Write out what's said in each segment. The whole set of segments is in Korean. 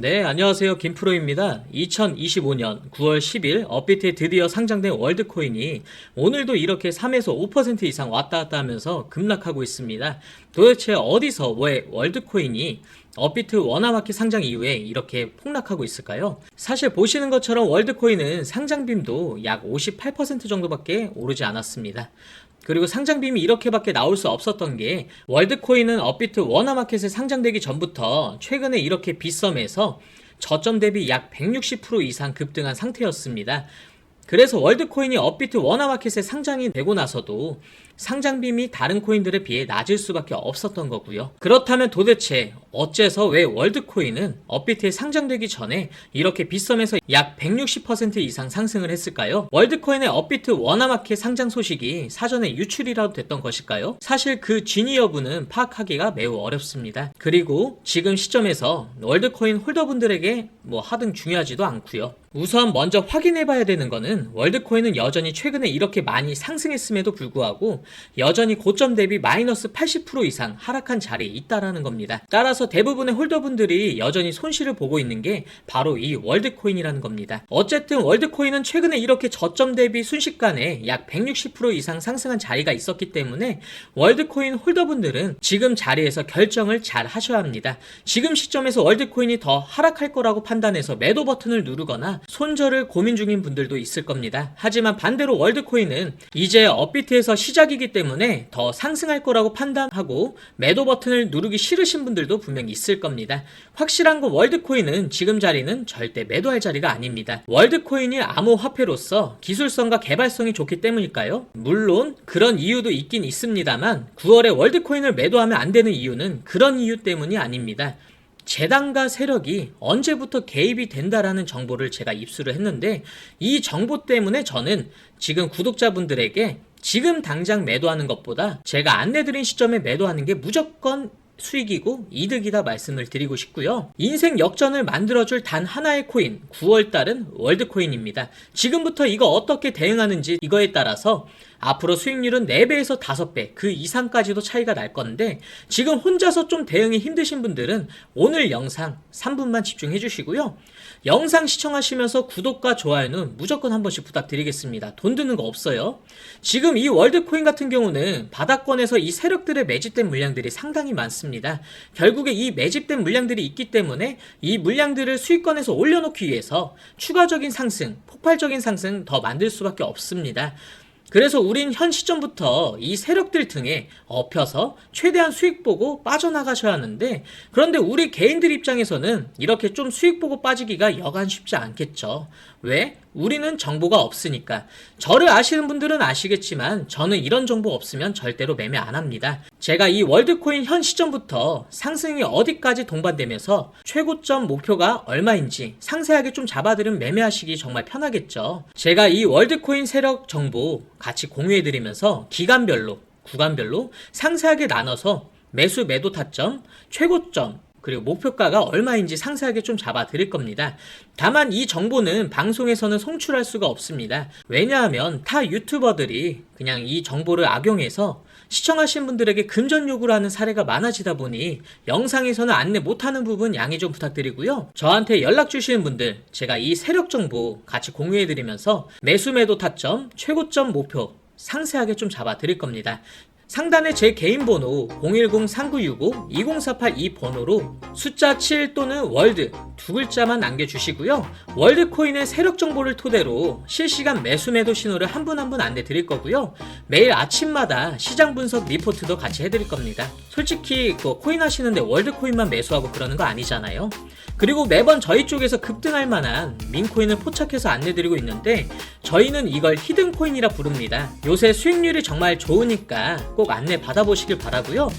네, 안녕하세요. 김프로입니다. 2025년 9월 10일 업비트에 드디어 상장된 월드코인이 오늘도 이렇게 3에서 5% 이상 왔다 갔다 하면서 급락하고 있습니다. 도대체 어디서 왜 월드코인이 업비트 워낙마켓 상장 이후에 이렇게 폭락하고 있을까요? 사실 보시는 것처럼 월드코인은 상장빔도 약 58% 정도밖에 오르지 않았습니다. 그리고 상장빔이 이렇게밖에 나올 수 없었던 게 월드코인은 업비트 워너마켓에 상장되기 전부터 최근에 이렇게 빗썸에서 저점 대비 약 160% 이상 급등한 상태였습니다. 그래서 월드코인이 업비트 워너마켓에 상장이 되고 나서도 상장빔이 다른 코인들에 비해 낮을 수밖에 없었던 거고요. 그렇다면 도대체 어째서 왜 월드코인은 업비트에 상장되기 전에 이렇게 빗썸에서 약 160% 이상 상승을 했을까요? 월드코인의 업비트 워너마켓 상장 소식이 사전에 유출이라도 됐던 것일까요? 사실 그 진위 여부는 파악하기가 매우 어렵습니다. 그리고 지금 시점에서 월드코인 홀더분들에게 뭐 하등 중요하지도 않고요. 우선 먼저 확인해 봐야 되는 거는 월드코인은 여전히 최근에 이렇게 많이 상승했음에도 불구하고 여전히 고점 대비 마이너스 80% 이상 하락한 자리에 있다라는 겁니다. 따라서 대부분의 홀더분들이 여전히 손실을 보고 있는 게 바로 이 월드코인이라는 겁니다. 어쨌든 월드코인은 최근에 이렇게 저점 대비 순식간에 약 160% 이상 상승한 자리가 있었기 때문에 월드코인 홀더분들은 지금 자리에서 결정을 잘 하셔야 합니다. 지금 시점에서 월드코인이 더 하락할 거라고 판단해서 매도 버튼을 누르거나 손절을 고민 중인 분들도 있을 겁니다. 하지만 반대로 월드코인은 이제 업비트에서 시작이 기 때문에 더 상승할 거라고 판단하고 매도 버튼을 누르기 싫으신 분들도 분명히 있을 겁니다. 확실한 건 월드코인은 지금 자리는 절대 매도할 자리가 아닙니다. 월드코인이 암호 화폐로서 기술성과 개발성이 좋기 때문일까요? 물론 그런 이유도 있긴 있습니다만 9월에 월드코인을 매도하면 안 되는 이유는 그런 이유 때문이 아닙니다. 재단과 세력이 언제부터 개입이 된다라는 정보를 제가 입수를 했는데 이 정보 때문에 저는 지금 구독자분들에게 지금 당장 매도하는 것보다 제가 안내드린 시점에 매도하는 게 무조건 수익이고 이득이다 말씀을 드리고 싶고요. 인생 역전을 만들어줄 단 하나의 코인, 9월달은 월드코인입니다. 지금부터 이거 어떻게 대응하는지 이거에 따라서 앞으로 수익률은 4배에서 5배, 그 이상까지도 차이가 날 건데, 지금 혼자서 좀 대응이 힘드신 분들은 오늘 영상 3분만 집중해 주시고요. 영상 시청하시면서 구독과 좋아요는 무조건 한 번씩 부탁드리겠습니다. 돈 드는 거 없어요. 지금 이 월드코인 같은 경우는 바닥권에서 이 세력들의 매집된 물량들이 상당히 많습니다. 결국에 이 매집된 물량들이 있기 때문에 이 물량들을 수익권에서 올려놓기 위해서 추가적인 상승, 폭발적인 상승 더 만들 수밖에 없습니다. 그래서 우린 현 시점부터 이 세력들 등에 업혀서 최대한 수익 보고 빠져나가셔야 하는데 그런데 우리 개인들 입장에서는 이렇게 좀 수익 보고 빠지기가 여간 쉽지 않겠죠. 왜? 우리는 정보가 없으니까. 저를 아시는 분들은 아시겠지만 저는 이런 정보 없으면 절대로 매매 안 합니다. 제가 이 월드코인 현 시점부터 상승이 어디까지 동반되면서 최고점 목표가 얼마인지 상세하게 좀 잡아드리면 매매하시기 정말 편하겠죠. 제가 이 월드코인 세력 정보 같이 공유해드리면서 기간별로, 구간별로 상세하게 나눠서 매수 매도 타점, 최고점, 그리고 목표가가 얼마인지 상세하게 좀 잡아 드릴 겁니다. 다만 이 정보는 방송에서는 송출할 수가 없습니다. 왜냐하면 타 유튜버들이 그냥 이 정보를 악용해서 시청하신 분들에게 금전 요구를 하는 사례가 많아지다 보니 영상에서는 안내 못하는 부분 양해 좀 부탁드리고요. 저한테 연락 주시는 분들 제가 이 세력 정보 같이 공유해 드리면서 매수 매도 타점, 최고점 목표 상세하게 좀 잡아 드릴 겁니다. 상단에 제 개인 번호 010-3965-2048 이 번호로 숫자 7 또는 월드 두 글자만 남겨주시고요. 월드코인의 세력 정보를 토대로 실시간 매수 매도 신호를 한 분 한 분 안내 드릴 거고요. 매일 아침마다 시장 분석 리포트도 같이 해드릴 겁니다. 솔직히 그 코인 하시는데 월드코인만 매수하고 그러는 거 아니잖아요. 그리고 매번 저희 쪽에서 급등할 만한 민코인을 포착해서 안내드리고 있는데 저희는 이걸 히든코인이라 부릅니다. 요새 수익률이 정말 좋으니까 꼭 안내 받아보시길 바라고요.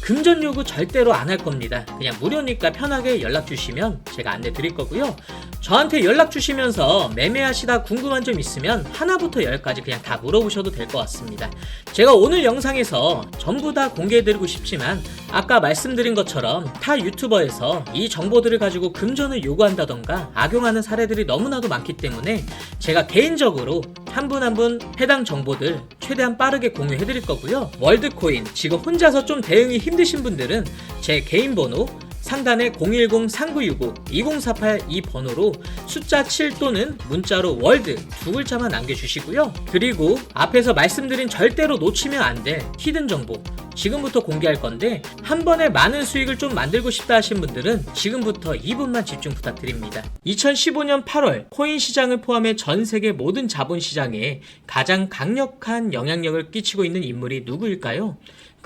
금전 요구 절대로 안 할 겁니다. 그냥 무료니까 편하게 연락 주시면 제가 안내 드릴 거고요. 저한테 연락 주시면서 매매하시다 궁금한 점 있으면 하나부터 열까지 그냥 다 물어보셔도 될 것 같습니다. 제가 오늘 영상에서 전부 다 공개해드리고 싶지만 아까 말씀드린 것처럼 타 유튜버에서 이 정보들을 가지고 금전을 요구한다던가 악용하는 사례들이 너무나도 많기 때문에 제가 개인적으로 한 분 한 분 해당 정보들 최대한 빠르게 공유해 드릴 거고요. 월드코인 지금 혼자서 좀 대응이 힘드신 분들은 제 개인 번호 상단에 010-3965-2048 이 번호로 숫자 7 또는 문자로 월드 두 글자만 남겨주시고요. 그리고 앞에서 말씀드린 절대로 놓치면 안 될 히든 정보 지금부터 공개할 건데 한 번에 많은 수익을 좀 만들고 싶다 하신 분들은 지금부터 2분만 집중 부탁드립니다. 2015년 8월 코인 시장을 포함해 전 세계 모든 자본 시장에 가장 강력한 영향력을 끼치고 있는 인물이 누구일까요?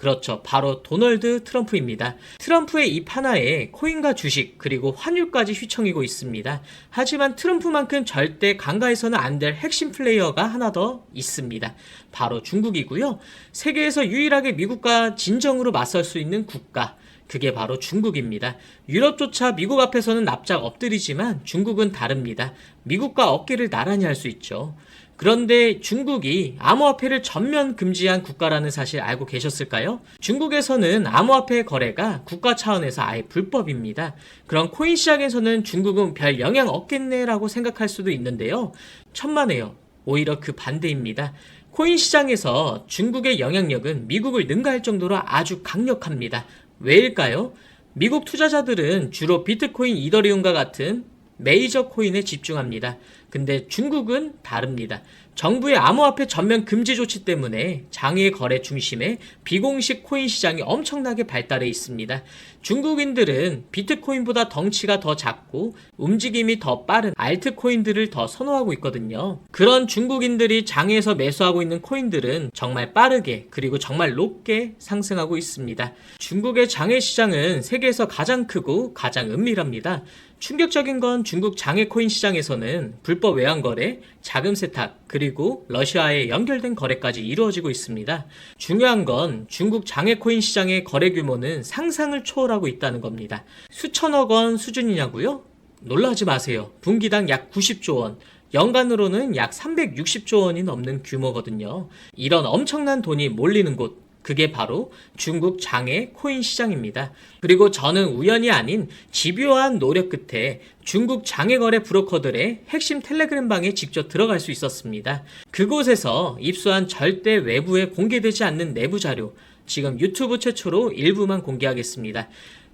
그렇죠. 바로 도널드 트럼프입니다. 트럼프의 입 하나에 코인과 주식 그리고 환율까지 휘청이고 있습니다. 하지만 트럼프만큼 절대 간과해서는 안 될 핵심 플레이어가 하나 더 있습니다. 바로 중국이고요. 세계에서 유일하게 미국과 진정으로 맞설 수 있는 국가. 그게 바로 중국입니다. 유럽조차 미국 앞에서는 납작 엎드리지만 중국은 다릅니다. 미국과 어깨를 나란히 할 수 있죠. 그런데 중국이 암호화폐를 전면 금지한 국가라는 사실 알고 계셨을까요? 중국에서는 암호화폐 거래가 국가 차원에서 아예 불법입니다. 그런 코인 시장에서는 중국은 별 영향 없겠네라고 생각할 수도 있는데요. 천만에요. 오히려 그 반대입니다. 코인 시장에서 중국의 영향력은 미국을 능가할 정도로 아주 강력합니다. 왜일까요? 미국 투자자들은 주로 비트코인, 이더리움과 같은 메이저 코인에 집중합니다. 근데 중국은 다릅니다. 정부의 암호화폐 전면 금지 조치 때문에 장외 거래 중심의 비공식 코인 시장이 엄청나게 발달해 있습니다. 중국인들은 비트코인보다 덩치가 더 작고 움직임이 더 빠른 알트코인들을 더 선호하고 있거든요. 그런 중국인들이 장에서 매수하고 있는 코인들은 정말 빠르게 그리고 정말 높게 상승하고 있습니다. 중국의 장외 시장은 세계에서 가장 크고 가장 은밀합니다. 충격적인 건 중국 장외 코인 시장에서는 불법 외환 거래, 자금 세탁, 그리고 러시아에 연결된 거래까지 이루어지고 있습니다. 중요한 건 중국 장외 코인 시장의 거래 규모는 상상을 초월하고 있다는 겁니다. 수천억 원 수준이냐고요? 놀라지 마세요. 분기당 약 90조 원, 연간으로는 약 360조 원이 넘는 규모거든요. 이런 엄청난 돈이 몰리는 곳, 그게 바로 중국 장외 코인 시장입니다. 그리고 저는 우연이 아닌 집요한 노력 끝에 중국 장외 거래 브로커들의 핵심 텔레그램 방에 직접 들어갈 수 있었습니다. 그곳에서 입수한 절대 외부에 공개되지 않는 내부 자료, 지금 유튜브 최초로 일부만 공개하겠습니다.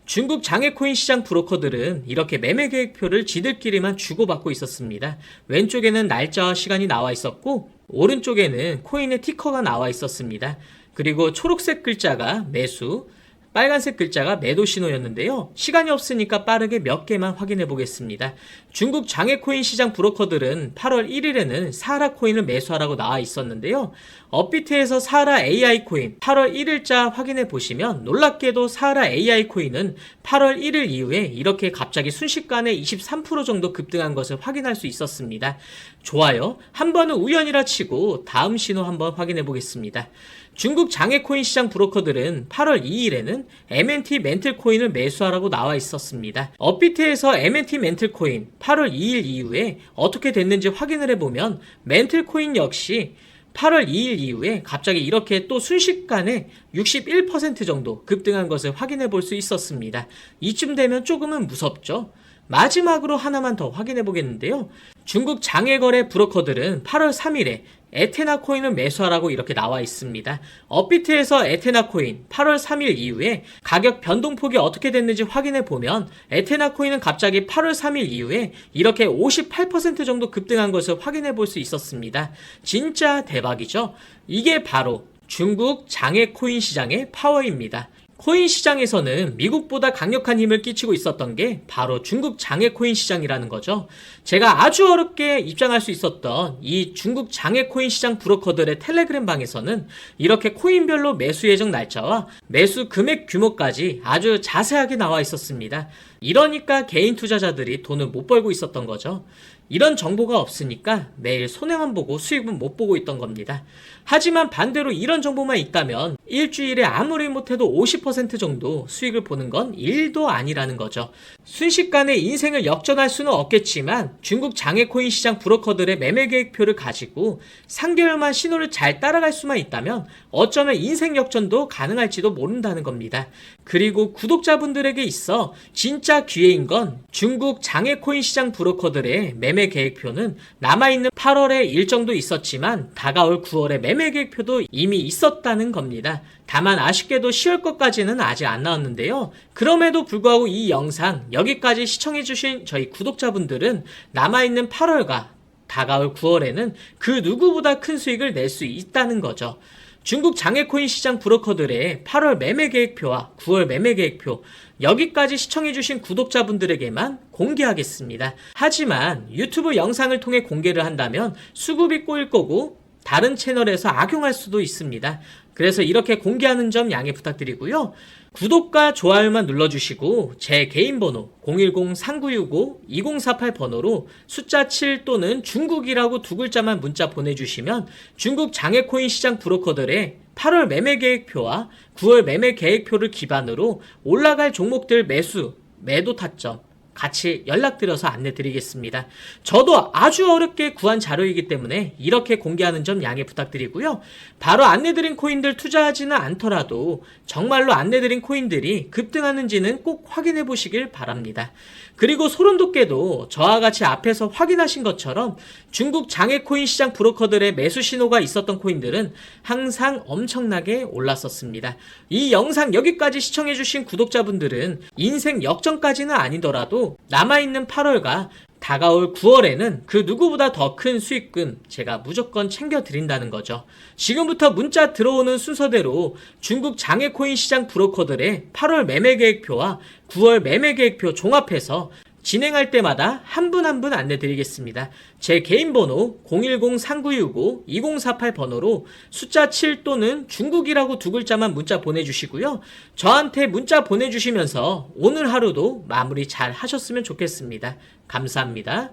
중국 장외코인 시장 브로커들은 이렇게 매매 계획표를 지들끼리만 주고받고 있었습니다. 왼쪽에는 날짜와 시간이 나와 있었고, 오른쪽에는 코인의 티커가 나와 있었습니다. 그리고 초록색 글자가 매수, 빨간색 글자가 매도 신호였는데요. 시간이 없으니까 빠르게 몇 개만 확인해 보겠습니다. 중국 장외코인 시장 브로커들은 8월 1일에는 사하라 코인을 매수하라고 나와 있었는데요. 업비트에서 사하라 AI 코인 8월 1일자 확인해 보시면 놀랍게도 사하라 AI 코인은 8월 1일 이후에 이렇게 갑자기 순식간에 23% 정도 급등한 것을 확인할 수 있었습니다. 좋아요. 한 번은 우연이라 치고 다음 신호 한번 확인해 보겠습니다. 중국 장외코인 시장 브로커들은 8월 2일에는 MNT 멘틀 코인을 매수하라고 나와 있었습니다. 업비트에서 MNT 멘틀 코인 8월 2일 이후에 어떻게 됐는지 확인을 해보면 멘틀 코인 역시 8월 2일 이후에 갑자기 이렇게 또 순식간에 61% 정도 급등한 것을 확인해 볼 수 있었습니다. 이쯤 되면 조금은 무섭죠? 마지막으로 하나만 더 확인해 보겠는데요. 중국 장외거래 브로커들은 8월 3일에 에테나 코인을 매수하라고 이렇게 나와 있습니다. 업비트에서 에테나 코인 8월 3일 이후에 가격 변동폭이 어떻게 됐는지 확인해 보면 에테나 코인은 갑자기 8월 3일 이후에 이렇게 58% 정도 급등한 것을 확인해 볼 수 있었습니다. 진짜 대박이죠? 이게 바로 중국 장외 코인 시장의 파워입니다. 코인 시장에서는 미국보다 강력한 힘을 끼치고 있었던 게 바로 중국 장외 코인 시장이라는 거죠. 제가 아주 어렵게 입장할 수 있었던 이 중국 장외 코인 시장 브로커들의 텔레그램 방에서는 이렇게 코인별로 매수 예정 날짜와 매수 금액 규모까지 아주 자세하게 나와 있었습니다. 이러니까 개인 투자자들이 돈을 못 벌고 있었던 거죠. 이런 정보가 없으니까 매일 손해만 보고 수익은 못 보고 있던 겁니다. 하지만 반대로 이런 정보만 있다면 일주일에 아무리 못해도 50% 정도 수익을 보는 건 일도 아니라는 거죠. 순식간에 인생을 역전할 수는 없겠지만 중국 장외코인 시장 브로커들의 매매 계획표를 가지고 3개월만 신호를 잘 따라갈 수만 있다면 어쩌면 인생 역전도 가능할지도 모른다는 겁니다. 그리고 구독자분들에게 있어 진짜 기회인 건 중국 장외코인 시장 브로커들의 매매 계획표는 남아있는 8월에 일정도 있었지만 다가올 9월에 매매 계획표도 이미 있었다는 겁니다. 다만 아쉽게도 10월 것까지는 아직 안 나왔는데요. 그럼에도 불구하고 이 영상 여기까지 시청해주신 저희 구독자분들은 남아있는 8월과 다가올 9월에는 그 누구보다 큰 수익을 낼 수 있다는 거죠. 중국 장외코인 시장 브로커들의 8월 매매 계획표와 9월 매매 계획표 여기까지 시청해주신 구독자분들에게만 공개하겠습니다. 하지만 유튜브 영상을 통해 공개를 한다면 수급이 꼬일 거고 다른 채널에서 악용할 수도 있습니다. 그래서 이렇게 공개하는 점 양해 부탁드리고요. 구독과 좋아요만 눌러주시고 제 개인 번호 010-3965-2048 번호로 숫자 7 또는 중국이라고 두 글자만 문자 보내주시면 중국 장외코인 시장 브로커들의 8월 매매 계획표와 9월 매매 계획표를 기반으로 올라갈 종목들 매수, 매도 타점, 같이 연락드려서 안내드리겠습니다. 저도 아주 어렵게 구한 자료이기 때문에 이렇게 공개하는 점 양해 부탁드리고요. 바로 안내드린 코인들 투자하지는 않더라도 정말로 안내드린 코인들이 급등하는지는 꼭 확인해 보시길 바랍니다. 그리고 소름 돋게도 저와 같이 앞에서 확인하신 것처럼 중국 장외 코인 시장 브로커들의 매수 신호가 있었던 코인들은 항상 엄청나게 올랐었습니다. 이 영상 여기까지 시청해주신 구독자분들은 인생 역전까지는 아니더라도 남아있는 8월과 다가올 9월에는 그 누구보다 더 큰 수익금 제가 무조건 챙겨드린다는 거죠. 지금부터 문자 들어오는 순서대로 중국 장외코인 시장 브로커들의 8월 매매 계획표와 9월 매매 계획표 종합해서 진행할 때마다 한 분 한 분 안내 드리겠습니다. 제 개인 번호 010-3965-2048 번호로 숫자 7 또는 중국이라고 두 글자만 문자 보내주시고요. 저한테 문자 보내주시면서 오늘 하루도 마무리 잘 하셨으면 좋겠습니다. 감사합니다.